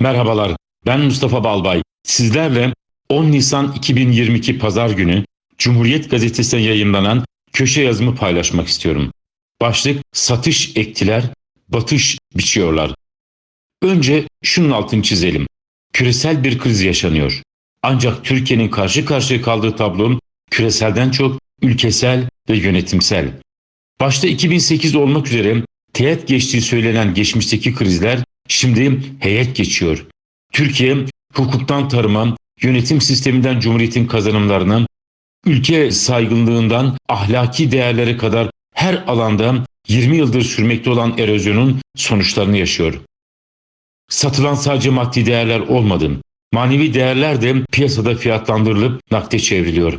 Merhabalar, ben Mustafa Balbay. Sizlerle 10 Nisan 2022 Pazar günü Cumhuriyet Gazetesi'ne yayınlanan köşe yazımı paylaşmak istiyorum. Başlık Satış ektiler, batış biçiyorlar. Önce şunun altını çizelim. Küresel bir kriz yaşanıyor. Ancak Türkiye'nin karşı karşıya kaldığı tablo küreselden çok ülkesel ve yönetimsel. Başta 2008 olmak üzere teğet geçtiği söylenen geçmişteki krizler şimdi heyet geçiyor. Türkiye hukuktan tarıma, yönetim sisteminden cumhuriyetin kazanımlarına, ülke saygınlığından ahlaki değerlere kadar her alanda 20 yıldır sürmekte olan erozyonun sonuçlarını yaşıyor. Satılan sadece maddi değerler olmadı. Manevi değerler de piyasada fiyatlandırılıp nakde çevriliyor.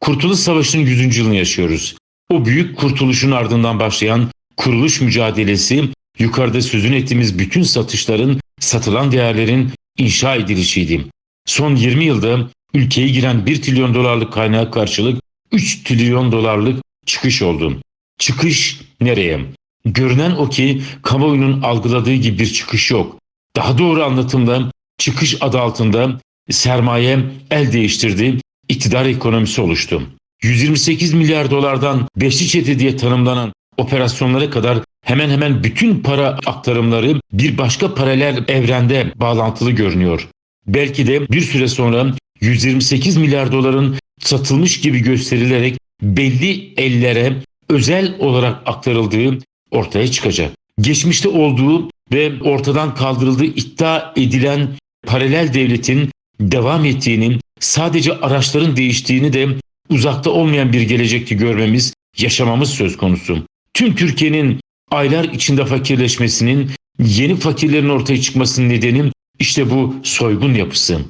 Kurtuluş Savaşı'nın 100. yılını yaşıyoruz. O büyük kurtuluşun ardından başlayan kuruluş mücadelesi yukarıda sözünü ettiğimiz bütün satışların, satılan değerlerin inşa edilişiydi. Son 20 yılda ülkeye giren 1 trilyon dolarlık kaynağa karşılık 3 trilyon dolarlık çıkış oldu. Çıkış nereye? Görünen o ki kamuoyunun algıladığı gibi bir çıkış yok. Daha doğru anlatımda çıkış adı altında sermaye el değiştirdi, iktidar ekonomisi oluştu. 128 milyar dolardan beşli çete diye tanımlanan operasyonlara kadar hemen hemen bütün para aktarımları bir başka paralel evrende bağlantılı görünüyor. Belki de bir süre sonra 128 milyar doların satılmış gibi gösterilerek belli ellere özel olarak aktarıldığı ortaya çıkacak. Geçmişte olduğu ve ortadan kaldırıldığı iddia edilen paralel devletin devam ettiğini, sadece araçların değiştiğini de uzakta olmayan bir gelecekte görmemiz, yaşamamız söz konusu. Tüm Türkiye'nin aylar içinde fakirleşmesinin, yeni fakirlerin ortaya çıkmasının nedeni işte bu soygun yapısı.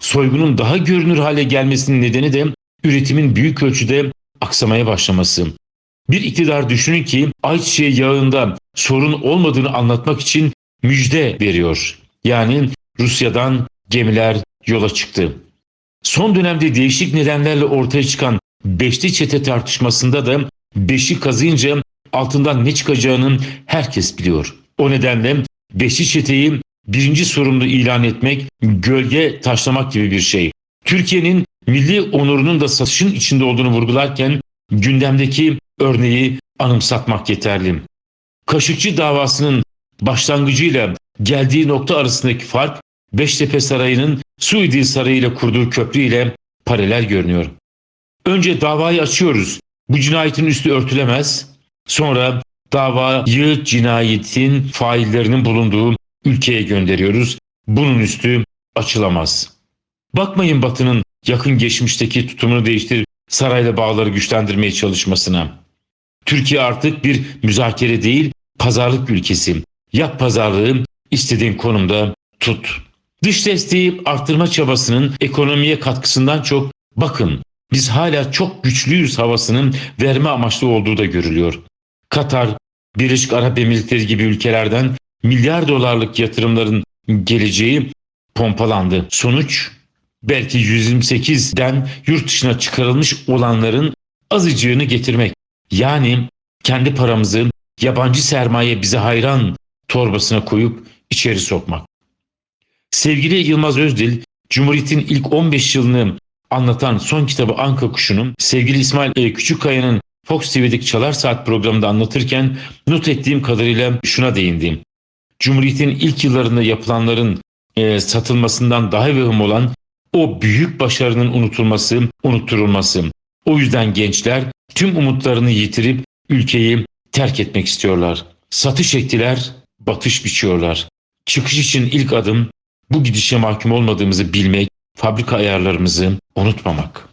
Soygunun daha görünür hale gelmesinin nedeni de üretimin büyük ölçüde aksamaya başlaması. Bir iktidar düşünün ki ayçiçeği yağında sorun olmadığını anlatmak için müjde veriyor. Yani Rusya'dan gemiler yola çıktı. Son dönemde değişik nedenlerle ortaya çıkan beşli çete tartışmasında da beşi kazıyınca altından ne çıkacağını herkes biliyor. O nedenle beşli çeteyi birinci sorumlu ilan etmek gölge taşlamak gibi bir şey. Türkiye'nin milli onurunun da satışın içinde olduğunu vurgularken gündemdeki örneği anımsatmak yeterli. Kaşıkçı davasının başlangıcıyla geldiği nokta arasındaki fark Beştepe Sarayı'nın Suudi Sarayı ile kurduğu köprü ile paralel görünüyor. Önce davayı açıyoruz. Bu cinayetin üstü örtülemez. Sonra davayı cinayetin faillerinin bulunduğu ülkeye gönderiyoruz. Bunun üstü açılamaz. Bakmayın Batı'nın yakın geçmişteki tutumunu değiştirip sarayla bağları güçlendirmeye çalışmasına. Türkiye artık bir müzakere değil, pazarlık ülkesi. Yap pazarlığı istediğin konumda tut. Dış desteği arttırma çabasının ekonomiye katkısından çok bakın biz hala çok güçlüyüz havasının verme amaçlı olduğu da görülüyor. Katar, Birleşik Arap Emirlikleri gibi ülkelerden milyar dolarlık yatırımların geleceği pompalandı. Sonuç belki 128'den yurt dışına çıkarılmış olanların azıcığını getirmek. Yani kendi paramızı yabancı sermaye bize hayran torbasına koyup içeri sokmak. Sevgili Yılmaz Özdil, Cumhuriyet'in ilk 15 yılını anlatan son kitabı Anka Kuşu'nun sevgili İsmail e, Küçükkaya'nın Fox TV'deki Çalar Saat programında anlatırken not ettiğim kadarıyla şuna değindim. Cumhuriyet'in ilk yıllarında yapılanların e, satılmasından daha vahim olan o büyük başarının unutulması, unutturulması. O yüzden gençler tüm umutlarını yitirip ülkeyi terk etmek istiyorlar. Satış ettiler, batış biçiyorlar. Çıkış için ilk adım bu gidişe mahkum olmadığımızı bilmek, fabrika ayarlarımızı unutmamak.